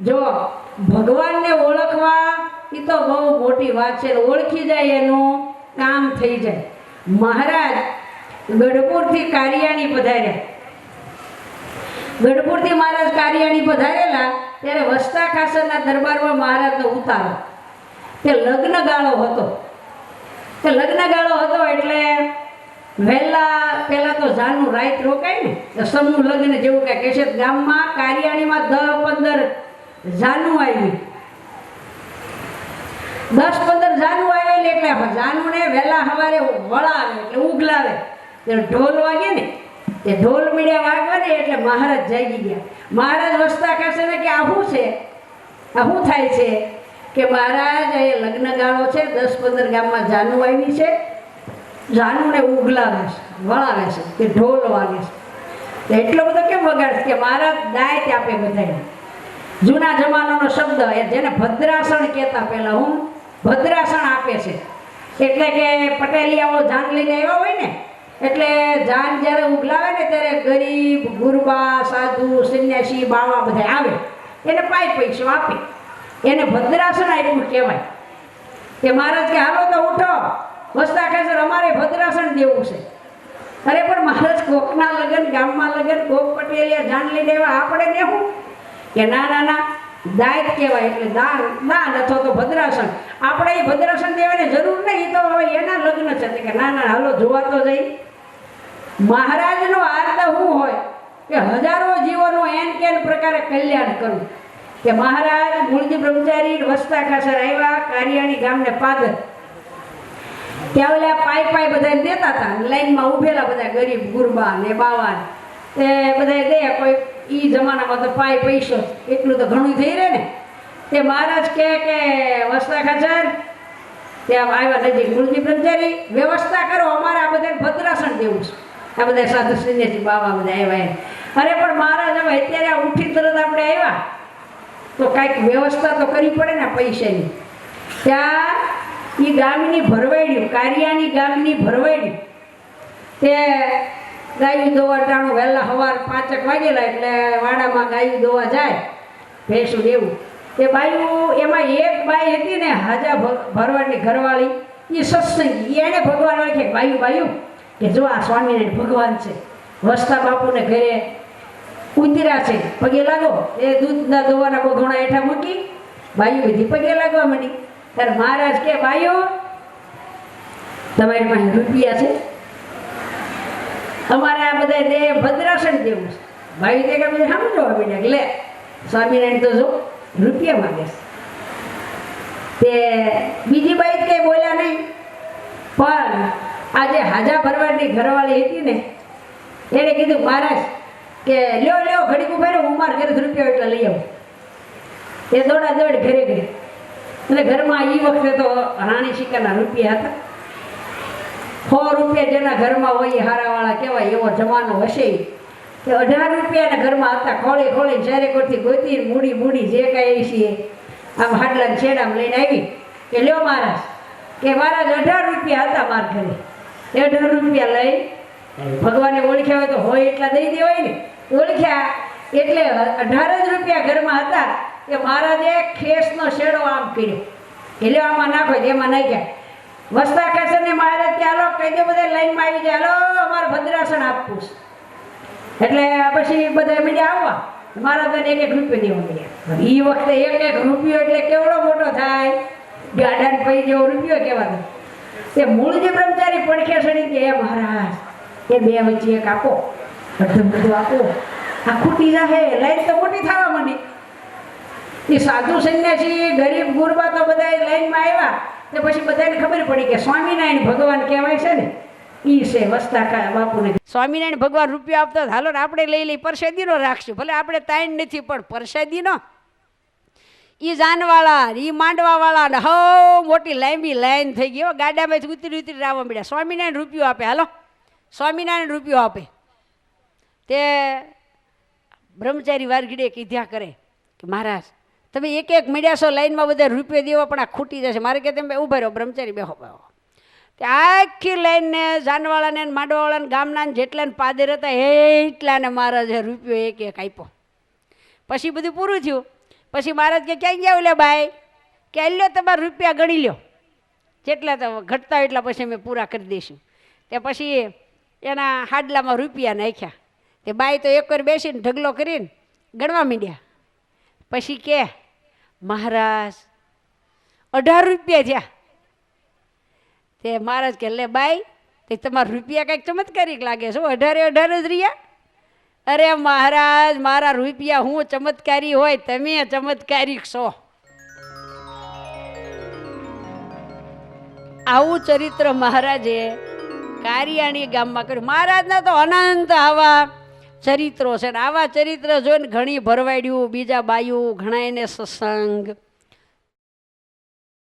જો ભગવાનને ઓળખવા એ તો બહુ મોટી વાત છે ઓળખી જાય એનું, કામ થઈ જાય. મહારાજ ગઢપુરથી કારિયાણી પધાર્યા. ગઢપુરથી મહારાજ કારિયાણી પધારેલા, ત્યારે વસ્તા ખાસરના દરબારમાં મહારાજનો ઉતારો. તે લગ્ન ગાળો હતો. તે લગ્ન ગાળો હતો એટલે વહેલા પહેલાં તો જાનનું રાઈત રોકાય ને, તો લગ્ન જેવું કે કહેશે. ગામમાં કારિયાણીમાં દસ પંદર જાનું આવી. દસ પંદર જાનું આવેલી એટલે જાનુને વહેલા સવારે વળાવે એટલે ઉગલાવે. ઢોલ વાગે ને, એ ઢોલ મીડિયા વાગવા ને એટલે મહારાજ જાગી ગયા. મહારાજ વસતા કહેશે ને કે આ શું છે? આ શું થાય છે? કે મહારાજ એ લગ્ન ગાળો છે, દસ પંદર ગામમાં જાનું આવી છે. જાનુને ઉગલાવે છે, વળાવે છે, કે ઢોલ વાગે છે. એટલો બધો કેમ વગાડશે? કે મહારાજ દાયત આપે બધાને જૂના જમાનાનો શબ્દ જેને ભદ્રાસણ કહેતા પહેલાં હું ભદ્રાસણ આપે છે. એટલે કે પટેલિયાઓ જાન લઈને આવ્યા હોય ને, એટલે જાન જ્યારે ઉગલાવે ને ત્યારે ગરીબ, ગુરબા, સાધુ, સંન્યાસી, બાવા બધા આવે, એને પાય પૈસો આપે. એને ભદ્રાસન આપ્યું કહેવાય. કે મહારાજ કે, હાલો તો ઉઠો. વસતા કહે છે, અમારે ભદ્રાસન દેવું છે. અરે પણ મહારાજ કોકના લગ્ન, ગામમાં લગ્ન, કોક પટેલિયા જાન લઈને આવ્યા. આપણે દેવું કે નાના ના દાયત કહેવાય એટલે દાન દાન અથવા તો ભદ્રાસન. આપણે એ ભદ્રાસન દેવાની જરૂર નહીં તો હવે એના લગ્ન છે. કે ના ના, હાલો, જોવા તો જઈ. મહારાજનો આર્ત શું હોય કે હજારો જીવોનો એન કેન પ્રકારે કલ્યાણ કરવું કે મહારાજ, મૂળજી બ્રહ્મચારી, વસતા ખાસર આવ્યા કારિયાણી ગામને પાદર. ત્યાં ઓલા પાઈ પાઈ બધાને દેતા હતા લાઈનમાં ઊભેલા બધા ગરીબ, ગુરબા ને બાવા તે બધા દે કોઈ ઈ જમાનામાં તો પાય પૈસો. એટલું તો ઘણું થઈ રહે ને. તે મહારાજ કહે કે વસતા ખાચર ત્યાં આવ્યા નજીક ગુરુજી બ્રહ્મચારી વ્યવસ્થા કરો, અમારે આ બધાને ભદ્રાસન દેવું છે. આ બધા સાધુ સંન્યાસી બાબા બધા આવ્યા અરે, પણ મહારાજ હવે અત્યારે આ ઉઠી તરત આપણે આવ્યા. તો કાંઈક વ્યવસ્થા તો કરવી પડે ને પૈસાની. ત્યાં એ ગામની ભરવાડ્યું, કારિયાની ગામની ભરવાડ્યું. તે ગાયું દોવા ટાણું વહેલા સવાર પાંચક વાગેલા એટલે વાડામાં ગાયું દોવા જાય, ભેંસું દેવું તે બાયું, એમાં એક બાઈ હતી ને હાજા ભરવાડની ઘરવાળી એ સત્સંગી એણે ભગવાન કે બાયું બાયું, કે જો આ સ્વામિનારાયણ ભગવાન છે. વસતા બાપુને ઘરે ઉતરા છે, પગે લાગો. એ દૂધના દોવાના બગોણા હેઠા મૂકી, બાયું બધી પગે લાગવા માંડી. ત્યારે મહારાજ કે, બાયો, તમારી પાસે રૂપિયા છે? અમારે આ બધા દે ભદ્રાસન દેવું છે. ભાઈ તે કે બધું સમજો કે લે, સ્વામિનારાયણ તો જો, રૂપિયા માગે છે. તે બીજી બાઈ કંઈ બોલ્યા નહીં, પણ આજે હાજા ભરવાડની ઘરવાળી હતી ને એણે કીધું મહારાજ કે, લ્યો લ્યો, ઘડીક ઊભા રહો, હું મારા ઘરે રૂપિયા એટલે લઈ આવું. એ દોડા દોડ ઘરે. ગઈ એટલે ઘરમાં એ વખતે તો રાણી શિકારના રૂપિયા હતા. સો રૂપિયા જેના ઘરમાં હોય એ હારાવાળા કહેવાય, એવો જમાનો હશે. કે અઢાર રૂપિયાના ઘરમાં હતા, ખોળી ખોળી ચારે કોરથી ગોતી મૂડી મૂડી જે કાંઈ છીએ આમ હાડલા છેડામ લઈને આવી. કે લ્યો મહારાજ, કે મહારાજ અઢાર રૂપિયા હતા મારા ઘરે. એ અઢાર રૂપિયા લઈ ભગવાને ઓળખ્યા હોય તો હોય એટલા દઈ દેવાય ને. ઓળખ્યા એટલે અઢાર જ રૂપિયા ઘરમાં હતા કે મહારાજે ખેસનો શેડો આમ કર્યો. એટલે આમાં નાખો એમાં નાખ્યા. વસતા કહેશે ને મહારાજ કે હાલો, કહી દે બધા લાઈનમાં આવી જાય. હાલો, અમારે ભદ્રાસન આપવું છે. એટલે પછી બધા મીડિયા આવવા. મારા તને એક એક રૂપિયો દેવા મળ્યા એ વખતે એક એક રૂપિયો એટલે કેવડો મોટો થાય? ગાડાને પૈ જેવો રૂપિયો કહેવાનો. તે મૂળ જે બ્રહ્મચારી પડખે સડી કે મહારાજ, એ બે વચ્ચે એક આપો. અડધું બધું આપો. આ ખૂટી જાહે લાઈન તો મોટી થવા માંડી. એ સાધુ સંન્યાસી, ગરીબ, ગુરબા તો બધા લાઈનમાં આવ્યા. તે પછી બધાને ખબર પડી કે સ્વામિનારાયણ ભગવાન કહેવાય છે ને, ઈ છે વસતા બાપુને. સ્વામિનારાયણ ભગવાન રૂપિયો આપતા. હાલો ને આપણે લઈ લઈ પરસાદીનો રાખશું. ભલે આપણે તાઈન નથી, પણ પરસાદીનો. એ જાનવાળા એ માંડવાવાળા ને હવ મોટી લાંબી લાઈન થઈ ગઈ ગાડામાંથી ઉતરી ઉતરી આવવા મળ્યા સ્વામિનારાયણ રૂપિયો આપે. હાલો. સ્વામિનારાયણ રૂપિયો આપે. તે બ્રહ્મચારી વારગીડે કીધા કરે કે, મહારાજ તમે એક એક મીડિયા છો, લાઈનમાં બધા રૂપિયો દેવા પણ આ ખૂટી જશે. મારે કે તમે ઊભા રહ્યો બ્રહ્મચારી બેહો બેહો. તે આખી લાઈનને જાનવાળાને માંડવાળાને ગામના જેટલાને પાદર હતા, એટલાને મહારાજે રૂપિયો એક એક આપ્યો. પછી બધું પૂરું થયું. પછી મહારાજ કે ક્યાં ગયા ઓલે ભાઈ કે લ્યો તમારા રૂપિયા ગણી લ્યો. જેટલા તો ઘટતા હોય એટલા પછી અમે પૂરા કરી દઈશું. તે પછી એના હાડલામાં રૂપિયા નાખ્યા. તે બાઈ તો એક વાર બેસીને ઢગલો કરીને ગણવા માંડ્યા. પછી કે મહારાજ, અઢાર રૂપિયા થયા. તે મહારાજ કે, લે બાઈ, તે તમારા રૂપિયા કંઈક ચમત્કારિક લાગે શું અઢારે અઢાર જ રહ્યા. અરે મહારાજ, મારા રૂપિયા હું ચમત્કારી હોય, તમે ચમત્કારિક છો. આવું ચરિત્ર મહારાજે કારિયાણી ગામમાં કર્યું. મહારાજના તો અનંત આવા ચરિત્રો છે આવા ચરિત્ર જોઈને ઘણી ભરવાડ્યું બીજા બાયું ઘણા એને સત્સંગ.